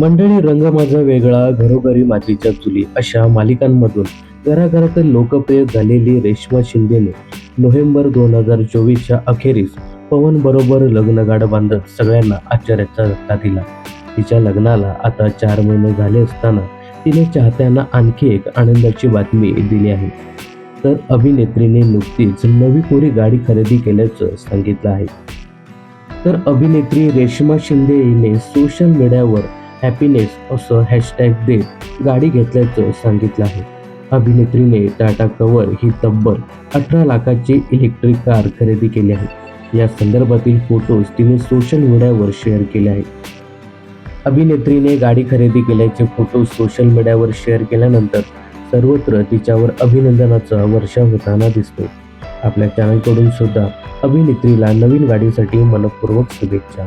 मंडळी रंग माझा वेगळा घरोघरी मातीच्या चुली अशा मालिकांमधून घराघरातील लोकप्रिय झालेली रेश्मा शिंदेने नोव्हेंबर दोन हजार चोवीसच्या अखेरीस पवन बरोबर लग्नगाड बांधत सगळ्यांना आश्चर्याचा धक्का दिला. तिच्या लग्नाला आता चार महिने झाले असताना तिने चाहत्यांना आणखी एक आनंदाची बातमी दिली आहे. तर अभिनेत्रीने नुकतीच नवी कोरी गाडी खरेदी केल्याचं सांगितलं आहे. तर अभिनेत्री रेश्मा शिंदे हिने सोशल मीडियावर हॅपीनेस असं हॅशटॅग देत गाडी घेतल्याचं सांगितलं आहे. अभिनेत्रीने टाटा कवर ही तब्बल अठरा लाखाची इलेक्ट्रिक कार खरेदी केली आहे. या संदर्भातील फोटोज तिने सोशल मीडियावर शेअर केले आहेत. अभिनेत्रीने गाडी खरेदी केल्याचे फोटो सोशल मीडियावर शेअर केल्यानंतर सर्वत्र तिच्यावर अभिनंदनाचा वर्षा होताना दिसतो आपल्या चॅनलकडून सुद्धा अभिनेत्रीला नवीन गाडीसाठी मनपूर्वक शुभेच्छा.